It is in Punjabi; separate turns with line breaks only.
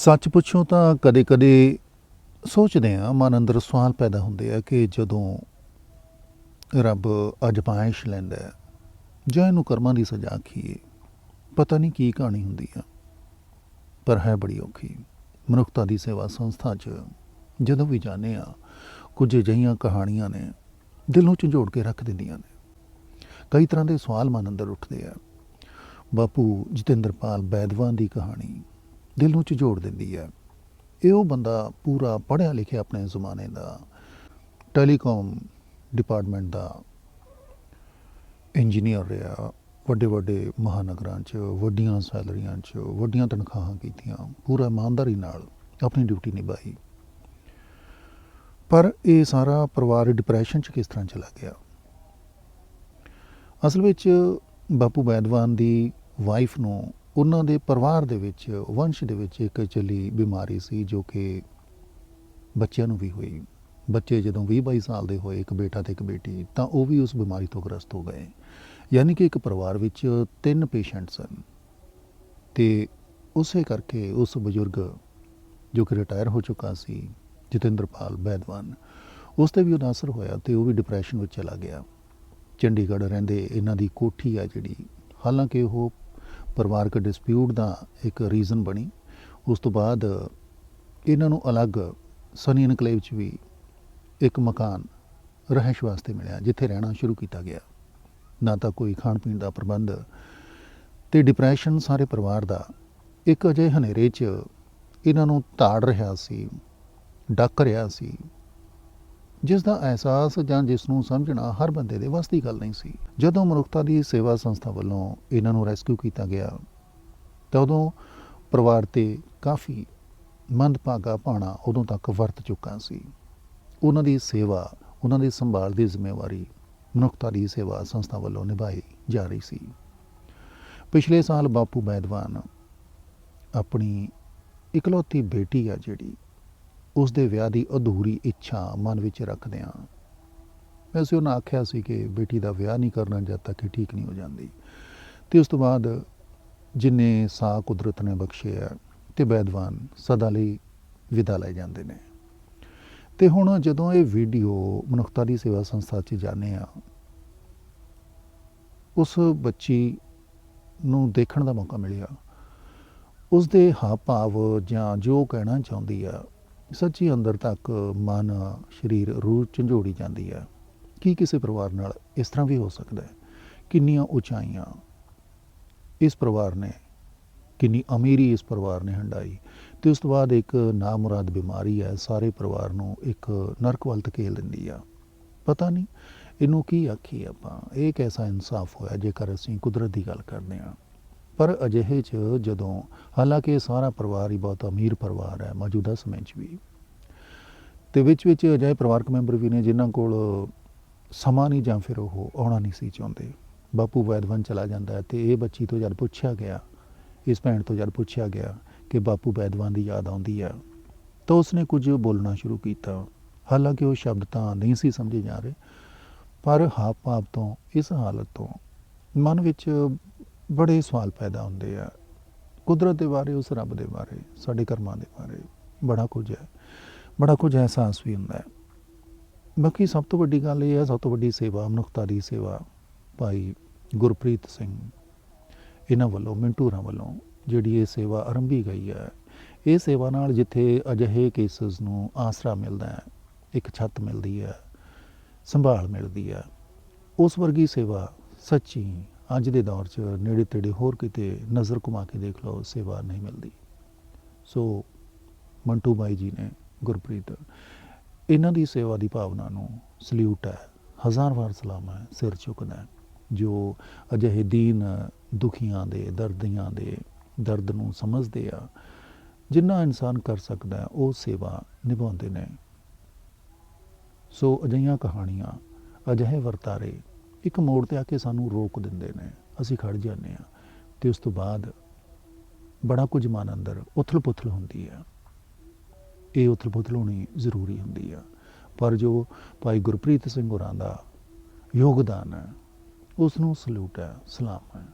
ਸੱਚ ਪੁੱਛੋ ਤਾਂ ਕਦੇ-ਕਦੇ ਸੋਚਦੇ ਆ ਮਨ ਅੰਦਰ ਸਵਾਲ ਪੈਦਾ ਹੁੰਦੇ ਆ ਕਿ ਜਦੋਂ ਰੱਬ ਅਜਮਾਇਸ਼ ਲੈਂਦਾ ਹੈ, ਜਾਂ ਇਹਨੂੰ ਕਰਮਾਂ ਦੀ ਸਜ਼ਾ ਆਖੀਏ ਪਤਾ ਨਹੀਂ ਕੀ ਕਹਾਣੀ ਹੁੰਦੀ ਆ। ਪਰ ਹੈ ਬੜੀ ਔਖੀ। ਮਨੁੱਖਤਾ ਦੀ ਸੇਵਾ ਸੰਸਥਾ 'ਚ ਜਦੋਂ ਵੀ ਜਾਂਦੇ ਆ ਕੁਝ ਅਜਿਹੀਆਂ ਕਹਾਣੀਆਂ ਨੇ ਦਿਲ ਨੂੰ ਝੰਜੋੜ ਕੇ ਰੱਖ ਦਿੰਦੀਆਂ ਨੇ। ਕਈ ਤਰ੍ਹਾਂ ਦੇ ਸਵਾਲ ਮਨ ਅੰਦਰ ਉੱਠਦੇ ਆ। ਬਾਪੂ ਜਤਿੰਦਰਪਾਲ ਬੈਦਵਾਨ ਦੀ ਕਹਾਣੀ ਦਿਲ ਨੂੰ ਝੰਜੋੜ ਦਿੰਦੀ ਹੈ। ਇਹ ਉਹ ਬੰਦਾ ਪੂਰਾ ਪੜ੍ਹਿਆ ਲਿਖਿਆ ਆਪਣੇ ਜ਼ਮਾਨੇ ਦਾ ਟੈਲੀਕਾਮ ਡਿਪਾਰਟਮੈਂਟ ਦਾ ਇੰਜੀਨੀਅਰ ਰਿਹਾ। ਵੱਡੇ ਵੱਡੇ ਮਹਾਨਗਰਾਂ 'ਚ, ਵੱਡੀਆਂ ਸੈਲਰੀਆਂ 'ਚ, ਵੱਡੀਆਂ ਤਨਖਾਹਾਂ ਕੀਤੀਆਂ। ਪੂਰਾ ਇਮਾਨਦਾਰੀ ਨਾਲ ਆਪਣੀ ਡਿਊਟੀ ਨਿਭਾਈ। ਪਰ ਇਹ ਸਾਰਾ ਪਰਿਵਾਰ ਡਿਪਰੈਸ਼ਨ 'ਚ ਕਿਸ ਤਰ੍ਹਾਂ ਚਲਾ ਗਿਆ? ਅਸਲ ਵਿੱਚ ਬਾਪੂ ਬੈਦਵਾਨ ਦੀ ਵਾਈਫ ਨੂੰ ਉਹਨਾਂ ਦੇ ਪਰਿਵਾਰ ਦੇ ਵਿੱਚ, ਵੰਸ਼ ਦੇ ਵਿੱਚ ਇੱਕ ਚੱਲੀ ਬਿਮਾਰੀ ਸੀ ਜੋ ਕਿ ਬੱਚਿਆਂ ਨੂੰ ਵੀ ਹੋਈ। ਬੱਚੇ ਜਦੋਂ 20 22 ਸਾਲ ਦੇ ਹੋਏ, ਇੱਕ ਬੇਟਾ ਤੇ ਇੱਕ ਬੇਟੀ, ਤਾਂ ਉਹ ਵੀ ਉਸ ਬਿਮਾਰੀ ਤੋਂ ਗ੍ਰਸਤ ਹੋ ਗਏ। ਯਾਨੀ ਕਿ ਇੱਕ ਪਰਿਵਾਰ ਵਿੱਚ ਤਿੰਨ ਪੇਸ਼ੈਂਟ ਸਨ। ਤੇ ਉਸੇ ਕਰਕੇ ਉਸ ਬਜ਼ੁਰਗ ਜੋ ਕਿ ਰਿਟਾਇਰ ਹੋ ਚੁੱਕਾ ਸੀ, ਜਤਿੰਦਰਪਾਲ ਬੈਦਵਾਨ, ਉਸ ਤੇ ਵੀ ਉਹਦਾ ਅਸਰ ਹੋਇਆ ਤੇ ਉਹ ਵੀ ਡਿਪਰੈਸ਼ਨ ਵਿੱਚ ਚਲਾ ਗਿਆ। ਚੰਡੀਗੜ੍ਹ ਰਹਿੰਦੇ ਇਹਨਾਂ ਦੀ ਕੋਠੀ ਆ ਜਿਹੜੀ, ਹਾਲਾਂਕਿ ਉਹ ਪਰਿਵਾਰਕ ਡਿਸਪਿਊਟ ਦਾ ਇੱਕ ਰੀਜ਼ਨ ਬਣੀ। ਉਸ ਤੋਂ ਬਾਅਦ ਇਹਨਾਂ ਨੂੰ ਅਲੱਗ ਸਨੀ ਇਨਕਲੇਵ 'ਚ ਵੀ ਇੱਕ ਮਕਾਨ ਰਹਿਸ਼ ਵਾਸਤੇ ਮਿਲਿਆ, ਜਿੱਥੇ ਰਹਿਣਾ ਸ਼ੁਰੂ ਕੀਤਾ ਗਿਆ। ਨਾ ਤਾਂ ਕੋਈ ਖਾਣ ਪੀਣ ਦਾ ਪ੍ਰਬੰਧ ਤੇ ਡਿਪਰੈਸ਼ਨ ਸਾਰੇ ਪਰਿਵਾਰ ਦਾ ਇੱਕ ਅਜੇ ਹਨੇਰੇ 'ਚ ਇਹਨਾਂ ਨੂੰ ਤਾੜ ਰਿਹਾ ਸੀ, ਡੱਕ ਰਿਹਾ ਸੀ। ਜਿਸ ਦਾ ਅਹਿਸਾਸ ਜਾਂ ਜਿਸ ਨੂੰ ਸਮਝਣਾ ਹਰ ਬੰਦੇ ਦੇ ਵੱਸ ਦੀ ਗੱਲ ਨਹੀਂ ਸੀ। ਜਦੋਂ ਮਨੁੱਖਤਾ ਦੀ ਸੇਵਾ ਸੰਸਥਾ ਵੱਲੋਂ ਇਹਨਾਂ ਨੂੰ ਰੈਸਕਿਊ ਕੀਤਾ ਗਿਆ, ਤਾਂ ਉਦੋਂ ਪਰਿਵਾਰ ਤੇ ਕਾਫੀ ਮੰਦਭਾਗਾ ਪਾਣਾ ਉਦੋਂ ਤੱਕ ਵਰਤ ਚੁੱਕਾ ਸੀ। ਉਹਨਾਂ ਦੀ ਸੇਵਾ, ਉਹਨਾਂ ਦੀ ਸੰਭਾਲ ਦੀ ਜ਼ਿੰਮੇਵਾਰੀ ਮਨੁੱਖਤਾ ਦੀ ਸੇਵਾ ਸੰਸਥਾ ਵੱਲੋਂ ਨਿਭਾਈ ਜਾ ਰਹੀ ਸੀ। ਪਿਛਲੇ ਸਾਲ ਬਾਪੂ ਬੈਦਵਾਨ ਆਪਣੀ ਇਕਲੌਤੀ ਬੇਟੀ ਆ ਜਿਹੜੀ ਉਸ ਦੇ ਵਿਆਹ ਦੀ ਅਧੂਰੀ ਇੱਛਾ ਮਨ ਵਿੱਚ ਰੱਖਦਿਆਂ ਵੈਸੇ ਉਹਨਾਂ ਆਖਿਆ ਸੀ ਕਿ ਬੇਟੀ ਦਾ ਵਿਆਹ ਨਹੀਂ ਕਰਨਾ ਜਦ ਤੱਕ ਕਿ ਠੀਕ ਨਹੀਂ ਹੋ ਜਾਂਦੀ। ਤੇ ਉਸ ਤੋਂ ਬਾਅਦ ਜਿਨੇ ਸਾਹ ਕੁਦਰਤ ਨੇ ਬਖਸ਼ੇ ਆ ਤੇ ਬੈਦਵਾਨ ਸਦਾ ਲਈ ਵਿਦਾ ਲੈ ਜਾਂਦੇ ਨੇ। ਤੇ ਹੁਣ ਜਦੋਂ ਇਹ ਵੀਡੀਓ ਮਨੁੱਖਤਾ ਦੀ ਸੇਵਾ ਸੰਸਥਾ 'ਚ ਜਾਂਦੇ ਆ, ਉਸ ਬੱਚੀ ਨੂੰ ਦੇਖਣ ਦਾ ਮੌਕਾ ਮਿਲਿਆ। ਉਸ ਦੇ ਹਾਵ ਭਾਵ ਜਾਂ ਜੋ ਕਹਿਣਾ ਚਾਹੁੰਦੀ ਆ ਸੱਚੀ ਅੰਦਰ ਤੱਕ ਮਨ, ਸਰੀਰ, ਰੂਹ ਝੰਜੋੜੀ ਜਾਂਦੀ ਹੈ। ਕੀ ਕਿਸੇ ਪਰਿਵਾਰ ਨਾਲ ਇਸ ਤਰ੍ਹਾਂ ਵੀ ਹੋ ਸਕਦਾ ਹੈ? ਕਿੰਨੀਆਂ ਉਚਾਈਆਂ ਇਸ ਪਰਿਵਾਰ ਨੇ, ਕਿੰਨੀ ਅਮੀਰੀ ਇਸ ਪਰਿਵਾਰ ਨੇ ਹੰਡਾਈ ਤੇ ਉਸ ਤੋਂ ਬਾਅਦ ਇੱਕ ਨਾਮੁਰਾਦ ਬਿਮਾਰੀ ਹੈ, ਸਾਰੇ ਪਰਿਵਾਰ ਨੂੰ ਇੱਕ ਨਰਕ ਵੱਲ ਧਕੇਲ ਦਿੰਦੀ ਆ। ਪਤਾ ਨਹੀਂ ਇਹਨੂੰ ਕੀ ਆਖੀ ਆਪਾਂ। ਇਹ ਕੈਸਾ ਇਨਸਾਫ ਹੋਇਆ ਜੇਕਰ ਅਸੀਂ ਕੁਦਰਤ ਦੀ ਗੱਲ ਕਰਦੇ ਹਾਂ। ਪਰ ਅਜਿਹੇ 'ਚ ਜਦੋਂ, ਹਾਲਾਂਕਿ ਇਹ ਸਾਰਾ ਪਰਿਵਾਰ ਹੀ ਬਹੁਤ ਅਮੀਰ ਪਰਿਵਾਰ ਹੈ, ਮੌਜੂਦਾ ਸਮੇਂ 'ਚ ਵੀ। ਤੇ ਵਿੱਚ ਵਿੱਚ ਅਜਿਹੇ ਪਰਿਵਾਰਕ ਮੈਂਬਰ ਵੀ ਨੇ ਜਿਨ੍ਹਾਂ ਕੋਲ ਸਮਾਂ ਨਹੀਂ ਜਾਂ ਫਿਰ ਉਹ ਆਉਣਾ ਨਹੀਂ ਸੀ ਚਾਹੁੰਦੇ। ਬਾਪੂ ਵੈਦਵਨ ਚਲਾ ਜਾਂਦਾ ਹੈ ਤੇ ਇਹ ਬੱਚੀ ਤੋਂ ਜਦ ਪੁੱਛਿਆ ਗਿਆ, ਇਸ ਭੈਣ ਤੋਂ ਜਦ ਪੁੱਛਿਆ ਗਿਆ ਕਿ ਬਾਪੂ ਵੈਦਵਾਨ ਦੀ ਯਾਦ ਆਉਂਦੀ ਹੈ, ਤਾਂ ਉਸਨੇ ਕੁਝ ਬੋਲਣਾ ਸ਼ੁਰੂ ਕੀਤਾ। ਹਾਲਾਂਕਿ ਉਹ ਸ਼ਬਦ ਤਾਂ ਨਹੀਂ ਸੀ ਸਮਝੇ ਜਾ ਰਹੇ, ਪਰ ਹਾਵ ਭਾਵ ਤੋਂ, ਇਸ ਹਾਲਤ ਤੋਂ ਮਨ ਵਿੱਚ ਬੜੇ ਸਵਾਲ ਪੈਦਾ ਹੁੰਦੇ ਆ। ਕੁਦਰਤ ਦੇ ਬਾਰੇ, ਉਸ ਰੱਬ ਦੇ ਬਾਰੇ, ਸਾਡੇ ਕਰਮਾਂ ਦੇ ਬਾਰੇ, ਬੜਾ ਕੁਝ ਹੈ। ਬੜਾ ਕੁਝ ਅਹਿਸਾਸ ਵੀ ਹੁੰਦਾ ਹੈ। ਬਾਕੀ ਸਭ ਤੋਂ ਵੱਡੀ ਗੱਲ ਇਹ ਹੈ, ਸਭ ਤੋਂ ਵੱਡੀ ਸੇਵਾ, ਮਨੁੱਖਤਾ ਦੀ ਸੇਵਾ, ਭਾਈ ਗੁਰਪ੍ਰੀਤ ਸਿੰਘ, ਇਹਨਾਂ ਵੱਲੋਂ, ਮਿੰਟੂਰਾਂ ਵੱਲੋਂ ਜਿਹੜੀ ਇਹ ਸੇਵਾ ਆਰੰਭੀ ਗਈ ਹੈ, ਇਹ ਸੇਵਾ ਨਾਲ ਜਿੱਥੇ ਅਜਿਹੇ ਕੇਸਸ ਨੂੰ ਆਸਰਾ ਮਿਲਦਾ ਹੈ, ਇੱਕ ਛੱਤ ਮਿਲਦੀ ਹੈ, ਸੰਭਾਲ ਮਿਲਦੀ ਹੈ, ਉਸ ਵਰਗੀ ਸੇਵਾ ਸੱਚੀ ਅੱਜ ਦੇ ਦੌਰ 'ਚ ਨੇੜੇ ਤੇੜੇ ਹੋਰ ਕਿਤੇ ਨਜ਼ਰ ਘੁਮਾ ਕੇ ਦੇਖ ਲਓ, ਸੇਵਾ ਨਹੀਂ ਮਿਲਦੀ। ਸੋ ਮੰਟੂ ਬਾਈ ਜੀ ਨੇ ਗੁਰਪ੍ਰੀਤ, ਇਹਨਾਂ ਦੀ ਸੇਵਾ ਦੀ ਭਾਵਨਾ ਨੂੰ ਸਲੂਟ ਹੈ। ਹਜ਼ਾਰ ਵਾਰ ਸਲਾਮ ਹੈ, ਸਿਰ ਝੁਕਦਾ ਜੋ ਅਜਿਹੇ ਦੀਨ ਦੁਖੀਆਂ ਦੇ, ਦਰਦੀਆਂ ਦੇ ਦਰਦ ਨੂੰ ਸਮਝਦੇ ਆ, ਜਿੰਨਾ ਇਨਸਾਨ ਕਰ ਸਕਦਾ ਉਹ ਸੇਵਾ ਨਿਭਾਉਂਦੇ ਨੇ। ਸੋ ਅਜਿਹੀਆਂ ਕਹਾਣੀਆਂ ਅਜਿਹੇ ਵਰਤਾਰੇ ਇੱਕ ਮੋੜ ਤੇ ਆ ਕੇ ਸਾਨੂੰ ਰੋਕ ਦਿੰਦੇ ਨੇ। ਅਸੀਂ ਖੜ ਜਾਂਦੇ ਆ ਤੇ ਉਸ ਤੋਂ ਬਾਅਦ ਬੜਾ ਕੁਝ ਮਨ ਅੰਦਰ ਉਥਲ-ਪੁਥਲ ਹੁੰਦੀ ਹੈ। ਇਹ ਉਥਲ-ਪੁਥਲ ਹੋਣੀ ਜ਼ਰੂਰੀ ਹੁੰਦੀ ਆ। ਪਰ ਜੋ ਭਾਈ ਗੁਰਪ੍ਰੀਤ ਸਿੰਘ ਹੋਰਾਂ ਦਾ ਯੋਗਦਾਨ ਹੈ ਉਸ ਨੂੰ ਸਲੂਟ ਹੈ, ਸਲਾਮ ਹੈ।